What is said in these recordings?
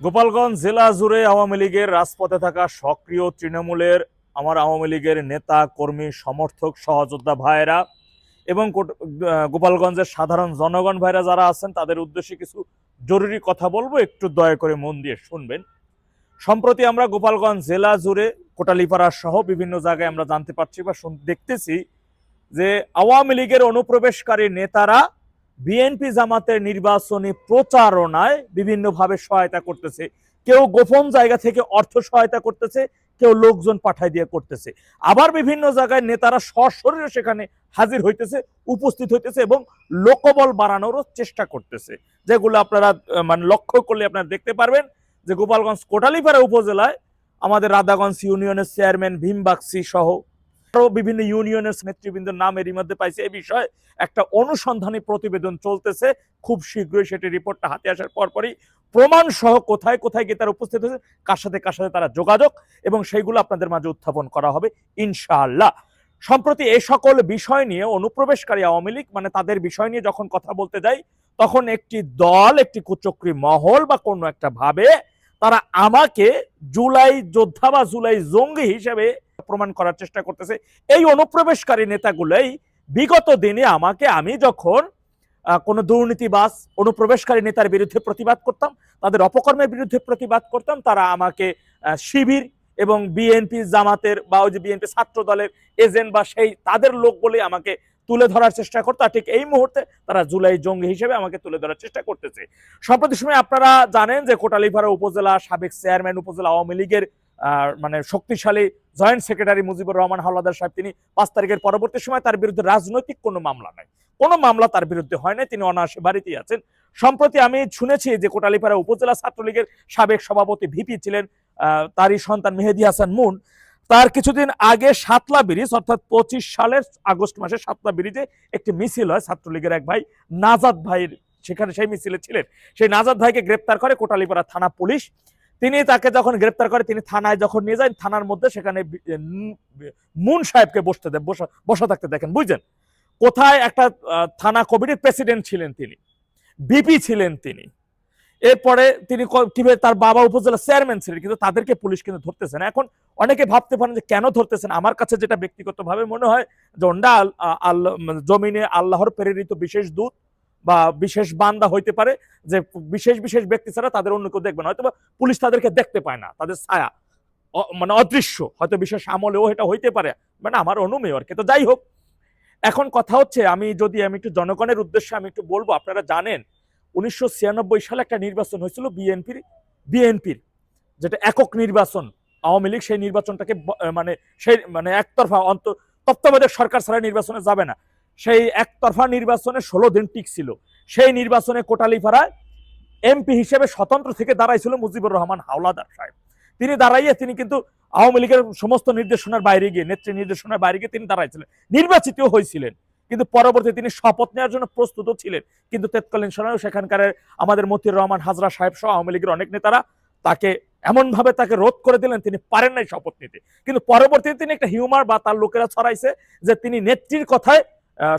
গোপালগঞ্জ জেলা জুড়ে আওয়ামী লীগের রাজপথে থাকা সক্রিয় তৃণমূলের, আমার আওয়ামী লীগের নেতা, কর্মী, সমর্থক, সহযোদ্ধা ভাইয়েরা এবং গোপালগঞ্জের সাধারণ জনগণ ভাইরা যারা আছেন, তাদের উদ্দেশ্যে কিছু জরুরি কথা বলব। একটু দয়া করে মন দিয়ে শুনবেন। সম্প্রতি আমরা গোপালগঞ্জ জেলা জুড়ে, কোটালীপাড়া সহ বিভিন্ন জায়গায় আমরা জানতে পারছি বা দেখতেছি যে আওয়ামী লীগের অনুপ্রবেশকারী নেতারা বিএনপি জামাতের নির্বাচনী প্রচারণায় বিভিন্নভাবে সহায়তা করতেছে। কেউ গোপন জায়গা থেকে অর্থ সহায়তা করতেছে, কেউ লোকজন পাঠায় দিয়ে করতেছে। আবার বিভিন্ন জায়গায় নেতারা সশরীরে সেখানে হাজির হইতেছে, উপস্থিত হইতেছে এবং লোকবল বাড়ানোরও চেষ্টা করতেছে। যেগুলো আপনারা মানে লক্ষ্য করলে আপনারা দেখতে পারবেন যে গোপালগঞ্জ কোটালীপাড়া উপজেলায় আমাদের রাধাগঞ্জ ইউনিয়নের চেয়ারম্যান ভীম বাগসি সহ বিভিন্ন ইউনিয়নের নেতৃবৃন্দের নাম এরই মধ্যে পাইছে। এই বিষয়ে একটা অনুসন্ধানী প্রতিবেদন চলতেছে। খুব শীঘ্রই সেটি রিপোর্টটা হাতে আসার পরপরই প্রমাণ সহ কোথায় কোথায় গিয়ে তারা উপস্থিত হয়েছে, কার সাথে কার সাথে তারা যোগাযোগ এবং সেইগুলো আপনাদের মাঝে উত্থাপন করা হবে ইনশাআল্লাহ। সম্প্রতি এই সকল বিষয় নিয়ে অনুপ্রবেশকারী আওয়ামী লীগ মানে তাদের বিষয় নিয়ে যখন কথা বলতে যাই, তখন একটি দল, একটি কুচক্রী মহল বা কোনো একটা ভাবে তারা আমাকে জুলাই যোদ্ধা বা জুলাই জঙ্গি হিসেবে প্রমাণ করার চেষ্টা করতেছে। এই অনুপ্রবেশকারী নেতাগুলোই বিগত দিনে আমাকে আমি যখন কোনো দুর্নীতিবাস অনুপ্রবেশকারী নেতার বিরুদ্ধে প্রতিবাদ করতাম, তাদের অপকর্মের বিরুদ্ধে প্রতিবাদ করতাম, তারা আমাকে শিবির এবং বিএনপি জামাতের বা ওই যে বিএনপি ছাত্র দলের এজেন্ট বা সেই তাদের লোক বলে আমাকে তুলে ধরার চেষ্টা করতো। ঠিক এই মুহূর্তে তারা জুলাই জঙ্গি হিসেবে আমাকে তুলে ধরার চেষ্টা করতেছে। সম্প্রতি সময় আপনারা জানেন যে কোটালীপাড়া উপজেলা সাবেক চেয়ারম্যান উপজেলা আওয়ামী লীগের মানে শক্তিশালী জয়েন্ট সেক্রেটারি মুজিবুর রহমান হাওলাদার সাহেব, তিনি পাঁচ তারিখের পরবর্তী সময় তার বিরুদ্ধে রাজনৈতিক কোনো মামলা নাই। কোনো মামলা তার বিরুদ্ধে হয় নাই, তিনি অনায়াসে বাড়িতেই আছেন। সম্প্রতি আমি শুনেছি যে কোটালীপাড়া উপজেলা ছাত্রলীগের সাবেক সভাপতি ভিপি ছিলেন তারই সন্তান মেহেদি হাসান মুন। তার কিছুদিন আগে সাতলা ব্রিজ, অর্থাৎ পঁচিশ সালের আগস্ট মাসে সাতলা ব্রিজে একটি মিছিল হয় ছাত্রলীগের এক ভাই, নাজাদ ভাইয়ের, সেখানে সেই মিছিলে ছিলেন। সেই নাজাদ ভাইকে গ্রেপ্তার করে কোটালীপাড়া থানা পুলিশ তিনি তাকে যখন গ্রেপ্তার করে, তিনি থানায় যখন নিয়ে যায় থানার মধ্যে সেখানে মুন সাহেবকে বসতে দেয় বসা থাকতে দেখেন, বুঝছেন? কোথায় একটা থানা কমিটির প্রেসিডেন্ট ছিলেন তিনি বিপি ছিলেন তিনি। এরপরে তিনি কীভাবে তার বাবা উপজেলা চেয়ারম্যান ছিলেন, কিন্তু তাদেরকে পুলিশ কিন্তু ধরতেছে না। এখন অনেকে ভাবতে পারেন যে কেন ধরতেছেন? আমার কাছে যেটা ব্যক্তিগতভাবে মনে হয়, যে ওন্ডা আল- মানে জমিনে আল্লাহর প্রেরিত বিশেষ দূত বা বিশেষ বান্দা হইতে পারে যে বিশেষ বিশেষ ব্যক্তি ছাড়া তাদের অন্য কেউ দেখবে না। হয়তো পুলিশ তাদেরকে দেখতে পায় না, তাদের ছায়া। মানে অদৃশ্য। হয়তো বিশেষ আমলেও এটা হইতে পারে। মানে আমার অনুমেয় আর কি। তো যাই হোক, এখন কথা হচ্ছে আমি যদি আমি একটু জনগণের উদ্দেশ্যে আমি একটু বলব, আপনারা জানেন উনিশশো ছিয়ানব্বই সালে একটা নির্বাচন হয়েছিল বিএনপির বিএনপির, যেটা একক নির্বাচন। আওয়ামী লীগ সেই নির্বাচনটাকে মানে সেই মানে একতরফা অন্ত, তত্ত্বাবধায়ক সরকার ছাড়া নির্বাচনে যাবে না। সেই একতরফা নির্বাচনে ষোলো দিন টিকছিল। সেই নির্বাচনে কোটালীপাড়ায় এমপি হিসেবে স্বতন্ত্র থেকে দাঁড়াইছিল মুজিবুর রহমান হাওলাদার সাহেব। তিনি দাঁড়াইয়ে তিনি কিন্তু আওয়ামী লীগের সমস্ত নির্দেশনার বাইরে গিয়ে, নেত্রী নির্দেশনার বাইরে গিয়ে তিনি দাঁড়াইছিলেন। নির্বাচিত হয়েছিলেন কিন্তু পরবর্তী তিনি শপথ নেওয়ার জন্য প্রস্তুত ছিলেন। কিন্তু তৎকালীন সময়ে সেখানকার আমাদের মতির রহমান, হাজরা সাহেব সহ আওয়ামী লীগের অনেক নেতারা তাকে এমন ভাবে তাকে রোধ করে দিলেন, তিনি পারেন নাই শপথ নিতে। কিন্তু পরবর্তীতে তিনি একটা হিউমার বা তার লোকেরা ছড়াইছে যে তিনি নেত্রীর কথায়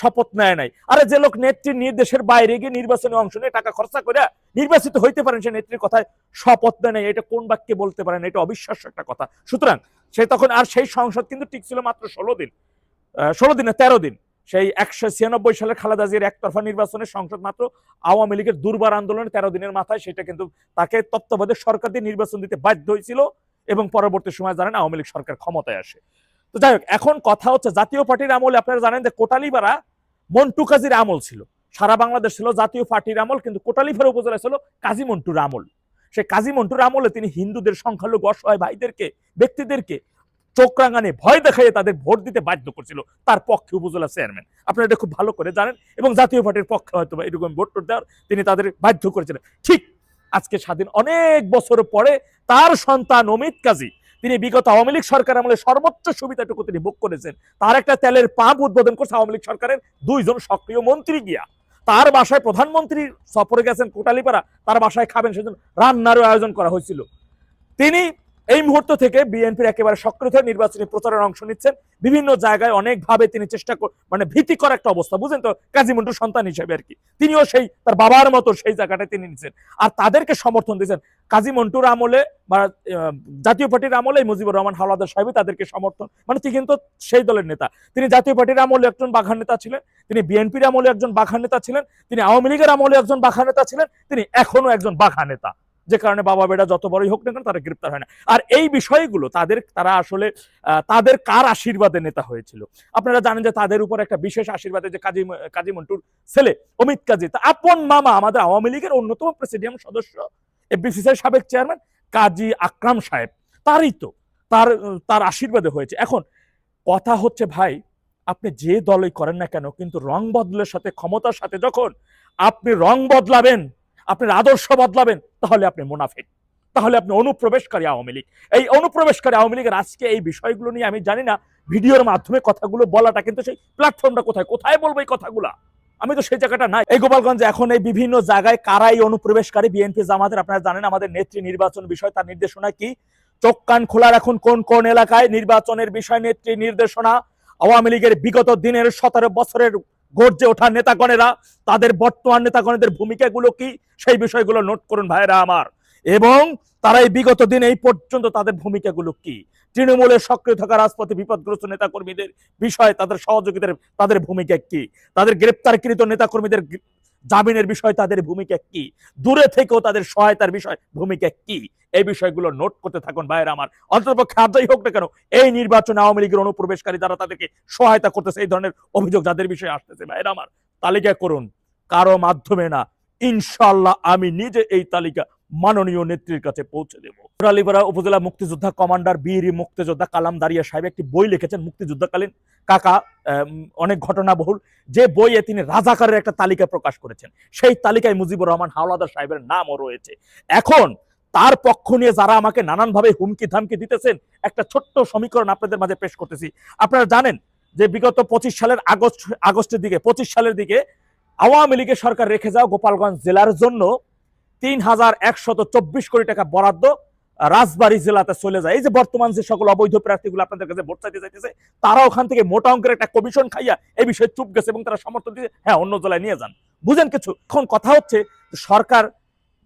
শপথ নেয় নাই। আরে যে লোক নেত্রীর নির্দেশের বাইরে গিয়ে নির্বাচনে অংশ নিয়ে টাকা খরচা করে নির্বাচিত হইতে পারেন, সে নেত্রীর কথায় শপথ নেয় নাই। এটা কোন বাক্যে বলতে পারেন এটা অবিশ্বাস্য একটা কথা। সুতরাং সে তখন, আর সেই সংসদ কিন্তু টিকছিল মাত্র ষোলো দিন। ষোলো দিনে তেরো দিন। সেই একশো ছিয়ানব্বই সালে খালেদা জিয়ার একতরফা নির্বাচনে সংসদ মাত্র আওয়ামী লীগের দুর্বার আন্দোলনে তেরো দিনের মাথায় সেটা কিন্তু তাকে তত্ত্বাবধায়ক সরকার দিয়ে নির্বাচন দিতে বাধ্য হয়েছিল এবং পরবর্তী সময় জানেন আওয়ামী লীগ সরকার ক্ষমতায় আসে। তো যাই হোক, এখন কথা হচ্ছে জাতীয় পার্টির আমলে আপনারা জানেন যে কোটালীপাড়া মন্টু কাজীর আমল ছিল। সারা বাংলাদেশ ছিল জাতীয় পার্টির আমল, কিন্তু কোটালীপাড়া উপজেলা ছিল কাজী মন্টুর আমল। সেই কাজী মন্টুর আমলে তিনি হিন্দুদের সংখ্যালঘু অসহায় ভাইদেরকে, ব্যক্তিদেরকে চোখ রাঙানে ভয় দেখাইয়ে তাদের ভোট দিতে বাধ্য করছিল। তার পক্ষে উপজেলা চেয়ারম্যান। আপনারা এটা খুব ভালো করে জানেন এবং জাতীয় পার্টির পক্ষে হয়তো এরকম ভোট টোট দেওয়ার তিনি তাদের বাধ্য করেছিলেন। ঠিক আজকে স্বাধীন অনেক বছর পরে তার সন্তান অমিত কাজী তিনি বিগত আওয়ামী লীগ সরকার আমলে সর্বোচ্চ সুবিধাটুকু তিনি ভোগ করেছেন। তার একটা তেলের পাম্প উদ্বোধন করছে আওয়ামী লীগ সরকারের দুইজন সক্রিয় মন্ত্রী গিয়া। তার বাসায় প্রধানমন্ত্রী সফরে গেছেন কোটালিপাড়া, তার বাসায় খাবেন সেজন্য রান্নারও আয়োজন করা হয়েছিল। তিনি এই মুহূর্ত থেকে বিএনপির একেবারে সক্রিয় নির্বাচনী প্রচারের অংশ নিচ্ছেন। বিভিন্ন জায়গায় অনেকভাবে তিনি চেষ্টা মানে ভীতিকর একটা অবস্থা বুঝেন তো? কাজী মন্টুর সন্তান হিসেবে আর কি। তিনিও সেই, তার বাবার মতো সেই জায়গাটায় তিনি নিচ্ছেন আর তাদেরকে সমর্থন দিয়েছেন। কাজী মন্টুর আমলে বা জাতীয় পার্টির আমলে মুজিবুর রহমান হাওলাদার সাহেব তাদেরকে সমর্থন মানে তিনি কিন্তু সেই দলের নেতা। তিনি জাতীয় পার্টির আমলে একজন বাঘার নেতা ছিলেন, তিনি বিএনপির আমলে একজন বাঘার নেতা ছিলেন, তিনি আওয়ামী লীগের আমলে একজন বাঘা নেতা ছিলেন, তিনি এখনও একজন বাঘা নেতা। যে কারণে বাবা বেটা যত বড়ই হোক না কেন তারা গ্রেপ্তার হয় না। আর এই বিষয়গুলো তাদের, তারা আসলে তাদের কার আশীর্বাদে নেতা হয়েছিল? আপনারা জানেন যে তাদের উপর একটা বিশেষ আশীর্বাদে যে কাজী কাজী মন্টুর ছেলে অমিত কাজী, তা আপন মামা আমাদের আওয়ামী লীগের অন্যতম প্রেসিডিয়াম সদস্য এফবিসিসির সাবেক চেয়ারম্যান কাজী আকরাম সাহেব। তারই তো, তার তার আশীর্বাদে হয়েছে। এখন কথা হচ্ছে, ভাই, আপনি যে দলই করেন না কেন, কিন্তু রং বদলের সাথে, ক্ষমতার সাথে যখন আপনি রং বদলাবেন আপনার আদর্শ বদলাবেন, তাহলে আপনি মুনাফিক। তাহলে আপনি অনুপ্রবেশকারী আওয়ামী লীগ। এই অনুপ্রবেশকারী আওয়ামী লীগের আজকে এই বিষয়গুলো নিয়ে আমি জানি না, ভিডিওর মাধ্যমে কথাগুলো বলাটা কিন্তু সেই প্ল্যাটফর্মটা কোথায়? কোথায় বলব এই কথাগুলা? আমি তো সেই জায়গাটা নাই। এই গোপালগঞ্জে এখন এই বিভিন্ন জায়গায় কারাই অনুপ্রবেশকারী বিএনপি জামাতের, আপনারা জানেন আমাদের নেত্রী নির্বাচন বিষয়, তার নির্দেশনা কি? চোখ কান খোলা রাখুন কোন কোন এলাকায় নির্বাচনের বিষয় নেত্রী নির্দেশনা? আওয়ামী লীগের বিগত দিনের সতেরো বছরের গর্জে ওঠা নেতাগণেরা, তাদের বর্তমান নেতাগণের ভূমিকাগুলো কি? সেই বিষয়গুলো নোট করুন ভাইরা আমার। এবং তারা এই বিগত দিন এই পর্যন্ত তাদের ভূমিকাগুলো কি? তৃণমূলের সক্রিয় থাকা রাজপথে বিপদগ্রস্ত নেতাকর্মীদের বিষয়ে তাদের সহযোগিতার তাদের ভূমিকা কি? তাদের গ্রেপ্তারকৃত নেতাকর্মীদের জামিনের বিষয় তাদের ভূমিকা কি? দূরে থেকেও তাদের সহায়তার বিষয় ভূমিকা কি? এই বিষয়গুলো নোট করতে থাকুন ভাইয়ের আমার। অন্ততপক্ষে আদায় হোক না কেন, এই নির্বাচনে আওয়ামী লীগের অনুপ্রবেশকারী যারা তাদেরকে সহায়তা করতেছে, এই ধরনের অভিযোগ যাদের বিষয়ে আসতেছে ভাইয়ের আমার, তালিকা করুন। কারও মাধ্যমে না। ইনশাল্লাহ আমি নিজে এই তালিকা মাননীয় নেত্রীর কাছে পৌঁছে দেব। আলিপাড়া উপজেলা মুক্তিযোদ্ধা কমান্ডার বীর মুক্তিযোদ্ধা কালাম দারিয়া সাহেব একটি বই লিখেছেন, মুক্তিযুদ্ধকালীন কাকা অনেক ঘটনা বহুল যে বইয়ে তিনি রাজাকারের একটা তালিকা প্রকাশ করেছেন, সেই তালিকায় মুজিবুর রহমান হাওলাদার সাহেবের নামও রয়েছে। এখন তার পক্ষ নিয়ে যারা আমাকে নানানভাবে হুমকি ধামকি দিতেছেন, একটা ছোট্ট সমীকরণ আপনাদের মাঝে পেশ করতেছি। আপনারা জানেন যে বিগত পঁচিশ সালের আগস্ট, আগস্টের দিকে, পঁচিশ সালের দিকে আওয়ামী লীগের সরকার রেখে যাওয়া গোপালগঞ্জ জেলার জন্য তিন হাজার একশত চব্বিশ কোটি টাকা বরাদ্দ রাজবাড়ি জেলাতে চলে যায়। এই যে বর্তমান যে সকল অবৈধ প্রার্থীগুলো আপনাদের কাছে ভোট চাইতে চাইতেছে তারা ওখান থেকে মোটা অঙ্কের একটা কমিশন খাইয়া এই বিষয়ে চুপ গেছে এবং তারা সমর্থন দিয়ে হ্যাঁ অন্য জেলায় নিয়ে যান। বুঝেন কিছু? এখন কথা হচ্ছে, সরকার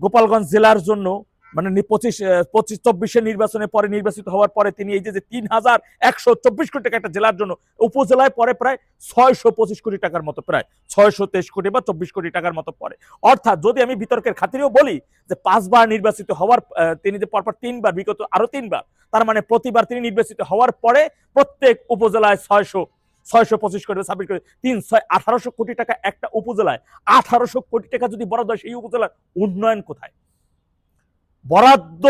গোপালগঞ্জ জেলার জন্য মানে পঁচিশ পঁচিশ চব্বিশের নির্বাচনের পরে নির্বাচিত হওয়ার পরে তিনি এই যে তিন হাজার একশো চব্বিশ কোটি টাকা একটা জেলার জন্য উপজেলায় পরে প্রায় ছয়শো পঁচিশ কোটি টাকার মতো, প্রায় ছয়শো তেইশ কোটি বা চব্বিশ কোটি টাকার মতো পড়ে অর্থাৎ যদি আমি বিতর্কের খাতিরেও বলি যে পাঁচবার নির্বাচিত হওয়ার তিনি যে পরপর তিনবার, বিগত আরও তিনবার, তার মানে প্রতিবার তিনি নির্বাচিত হওয়ার পরে প্রত্যেক উপজেলায় ছয়শো ছয়শো পঁচিশ কোটি ছাব্বিশ কোটি তিন ছয় আঠারোশো কোটি টাকা একটা উপজেলায়। আঠারোশো কোটি টাকা যদি বরাদ্দ সেই উপজেলার উন্নয়ন কোথায়? বরাদ্দ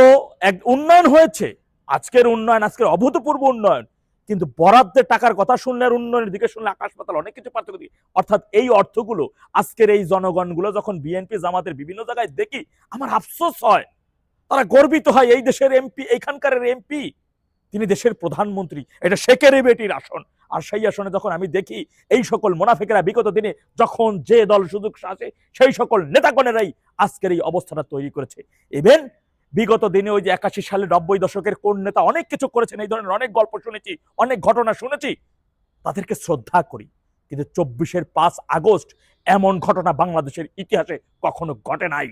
এক উন্নয়ন হয়েছে, আজকের উন্নয়ন, আজকের অভূতপূর্ব উন্নয়ন, কিন্তু বরাদ্দের টাকার কথা শুনলে উন্নয়নের দিকে শুনলে আকাশ পাতাল অনেক কিছু পার্থক্য দেখি। অর্থাৎ এই অর্থগুলো আজকের এই জনগণগুলো যখন বিএনপি জামাতের বিভিন্ন জায়গায় দেখি, আমার আফসোস হয়। তারা গর্বিত হয় এই দেশের এমপি এইখানকার এমপি তিনি দেশের প্রধানমন্ত্রী। এটা শেখের বেটির আসন। আর সেই আসনে যখন আমি দেখি, এই সকল মোনাফিকেরা বিগত দিনে যখন যে দল সুযোগ আসে, সেই সকল নেতাগণেরাই আজকের এই অবস্থাটা তৈরি করেছে। ইভেন বিগত দিনে ওই যে একাশি সালে নব্বই দশকের কোন নেতা অনেক কিছু করেছেন, এই ধরনের অনেক গল্প শুনেছি, অনেক ঘটনা শুনেছি, তাদেরকে শ্রদ্ধা করি। কিন্তু চব্বিশের পাঁচ আগস্ট এমন ঘটনা বাংলাদেশের ইতিহাসে কখনো ঘটে নাই।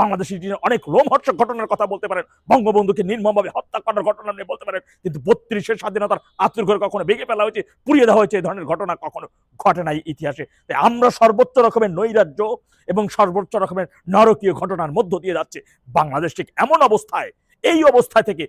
বাংলাদেশের ইতিহাসে অনেক রোমহর্ষক ঘটনার কথা বলতে পারেন, বঙ্গবন্ধুকে নির্মমভাবে হত্যা করার ঘটনা নিয়ে বলতে পারেন, কিন্তু বত্রিশের স্বাধীনতার আত্মীয় ঘরে কখনো ভেঙে ফেলা হয়েছে, পুড়িয়ে দেওয়া হয়েছে এই ধরনের ঘটনা কখনো ঘটে নাই ইতিহাসে। তাই আমরা সর্বোচ্চ রকমের নৈরাজ্য এবং সর্বোচ্চ রকমের নরকীয় ঘটনার মধ্য দিয়ে যাচ্ছে। বাংলাদেশ ঠিক এমন অবস্থায়, এই অবস্থা থেকে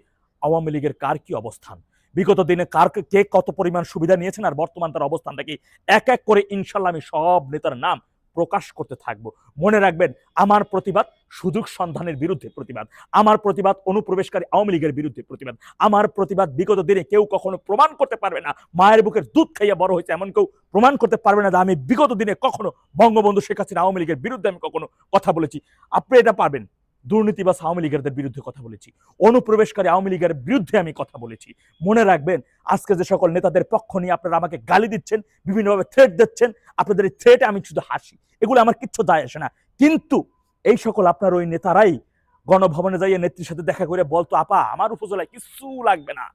আওয়ামী লীগের কার কি অবস্থান? বিগত দিনে কার কে কত পরিমাণ সুবিধা নিয়েছেন আর বর্তমান তার অবস্থানটা কি? এক এক করে ইনশাল্লাহ আমি সব নেতার নাম প্রকাশ করতে থাকব। মনে রাখবেন, আমার প্রতিবাদ সুযোগ সন্ধানের বিরুদ্ধে প্রতিবাদ। আমার প্রতিবাদ অনুপ্রবেশকারী আওয়ামী লীগের বিরুদ্ধে প্রতিবাদ। আমার প্রতিবাদ বিগত দিনে কেউ কখনো প্রমাণ করতে পারবে না। মায়ের বুকের দুধ খাইয়া বড় হয়েছে এমন কেউ প্রমাণ করতে পারবে না যে আমি বিগত দিনে কখনো বঙ্গবন্ধু শেখ হাসিনা আওয়ামী লীগের বিরুদ্ধে আমি কখনো কথা বলেছি। আপনি এটা পারবেন। দুর্নীতিবাস আওয়ামী লীগের বিরুদ্ধে কথা বলেছি। অনুপ্রবেশকারী আওয়ামী লীগের বিরুদ্ধে আমি কথা বলেছি। মনে রাখবেন, আজকে যে সকল নেতাদের পক্ষ নিয়ে আপনারা আমাকে গালি দিচ্ছেন, বিভিন্নভাবে থ্রেট দিচ্ছেন, আপনাদের এই থ্রেটে আমি শুধু হাসি। এগুলো আমার কিচ্ছু দায় আসে না। কিন্তু এই সকল আপনার ওই নেতারাই গণভবনে যাইয়ে নেত্রীর সাথে দেখা করে বলতো, আপা, আমার উপজেলায় কিছু লাগবে না।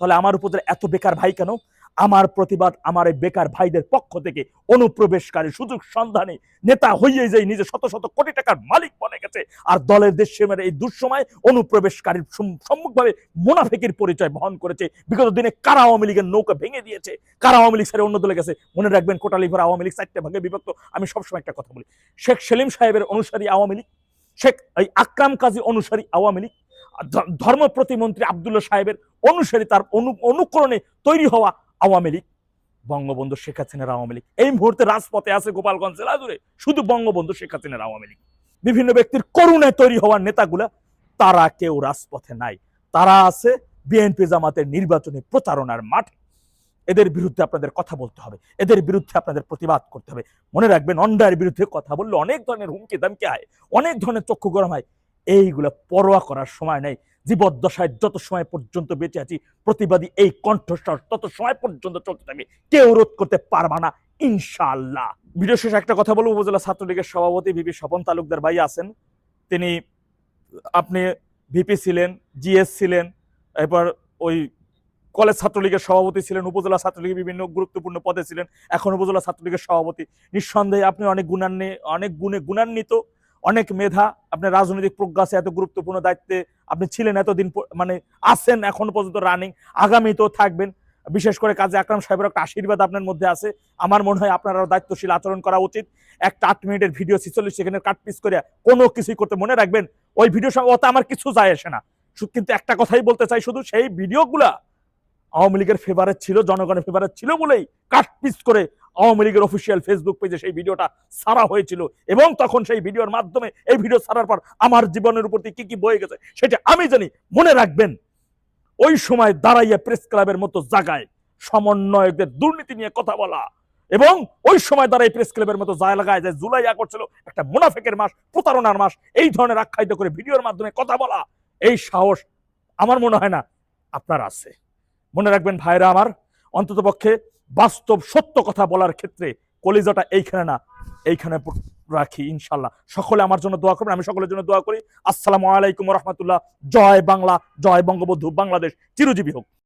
তাহলে আমার উপজেলায় এত বেকার ভাই কেন? আমার প্রতিবাদ আমার এই বেকার ভাইদের পক্ষ থেকে অনুপ্রবেশকারী সুযোগ সন্ধানী নেতা হইয়ে যাই নিজে শত শত কোটি টাকার মালিক বনে গেছে। আর দলের দেশ মেরে এই দুঃসময় অনুপ্রবেশকারীর সম্মুখভাবে মুনাফেকের পরিচয় বহন করেছে। বিগত দিনে কারা আওয়ামী লীগের নৌকা ভেঙে দিয়েছে? কারা আওয়ামী লীগ ছেড়ে অন্য দলে গেছে? মনে রাখবেন কোটালিভর আওয়ামী লীগ চারটে ভাগে বিভক্ত। আমি সবসময় একটা কথা বলি। শেখ সেলিম সাহেবের অনুসারী আওয়ামী লীগ, শেখ এই আকরাম কাজী অনুসারী আওয়ামী লীগ ধর্ম প্রতিমন্ত্রী আবদুল্লাহ সাহেবের অনুসারী তার অনু- অনুকরণে তৈরি হওয়া আওয়ামী লীগ, বঙ্গবন্ধু শেখ হাসিনার আওয়ামী লীগ। এই মুহূর্তে রাজপথে আছে গোপালগঞ্জ জেলা জুড়ে শুধু বঙ্গবন্ধু শেখ হাসিনার আওয়ামী লীগ। বিভিন্ন ব্যক্তির করুণায় তৈরি হওয়ার নেতাগুলা, তারা কেউ রাজপথে নাই। তারা আছে বিএনপি জামাতের নির্বাচনী প্রচারণার মাঠে। এদের বিরুদ্ধে আপনাদের কথা বলতে হবে। এদের বিরুদ্ধে আপনাদের প্রতিবাদ করতে হবে। মনে রাখবেন, অন্যায়ের বিরুদ্ধে কথা বললে অনেক ধরনের হুমকি দামকি হয়, অনেক ধরনের চক্ষু গরম হয়। এইগুলা পরোয়া করার সময় নেই। জীবদ্দশায় যত সময় পর্যন্ত বেঁচে আছি, প্রতিবাদী এই কণ্ঠস্বর তত সময় পর্যন্ত চলতে থাকবে। কেউ রোধ করতে পারবা না, ইনশাআল্লাহ। ভিডিও শেষে একটা কথা বলব, উপজেলা ছাত্রলীগের সভাপতি ভিপি স্বপন তালুকদার ভাই আছেন। তিনি আপনি ভিপি ছিলেন, জিএস ছিলেন, এরপর ওই কলেজ ছাত্রলীগের সভাপতি ছিলেন, উপজেলা ছাত্রলীগের বিভিন্ন গুরুত্বপূর্ণ পদে ছিলেন, এখন উপজেলা ছাত্রলীগের সভাপতি। নিঃসন্দেহে আপনি অনেক গুণান্বি অনেক গুণে গুণান্বিত, অনেক মেধা, আপনার রাজনৈতিক প্রজ্ঞা আছে এত গুরুত্বপূর্ণ দায়িত্বে আপনি ছিলেন এতদিন মানে আছেন এখন পর্যন্ত রানিং আগামীতেও থাকবেন। বিশেষ করে কাজে আকরাম সাহেবের একটা আশীর্বাদ আপনার মধ্যে আছে। আমার মনে হয় আপনার দায়িত্বশীল আচরণ করা উচিত। একটা আট মিনিটের ভিডিও ছিচল্লিশ সেখানে কাট পিস করে কোনো কিছুই করতে মনে রাখবেন। ওই ভিডিও ওতে আমার কিছু যায় আসে না। কিন্তু একটা কথাই বলতে চাই, শুধু সেই ভিডিওগুলা আওয়ামী লীগের ফেভারেট ছিল, জনগণের ফেভারেট ছিল বলেই কাট পিস করে আওয়ামী লীগের অফিসিয়াল ফেসবুক পেজে সেই ভিডিওটা সারা হয়েছিল। এবং তখন সেই ভিডিওর মাধ্যমে এই ভিডিও সারার পর আমার জীবনের উপর কি কি বয়ে গেছে সেটা আমি জানি। মনে রাখবেন, ওই সময় দাঁড়াইয়া প্রেস ক্লাবের মতো জায়গায় সমন্বয়কদের দুর্নীতি নিয়ে কথা বলা এবং ওই সময় দাঁড়াই প্রেস ক্লাবের মতো জায়গায় যে জুলাই আ করছিল একটা মুনাফেকের মাস, প্রতারণার মাস, এই ধরনের আখ্যায়িত করে ভিডিওর মাধ্যমে কথা বলা, এই সাহস আমার মনে হয় না আপনার আছে। মনে রাখবেন ভাইরা আমার অন্তত পক্ষে বাস্তব সত্য কথা বলার ক্ষেত্রে কলিজাটা এইখানে না, এইখানে রাখি ইনশাল্লাহ। সকলে আমার জন্য দোয়া করবেন, আমি সকলের জন্য দোয়া করি। আসসালামু আলাইকুম রহমতুল্লাহ। জয় বাংলা, জয় বঙ্গবন্ধু, বাংলাদেশ। চিরজীবী হোক।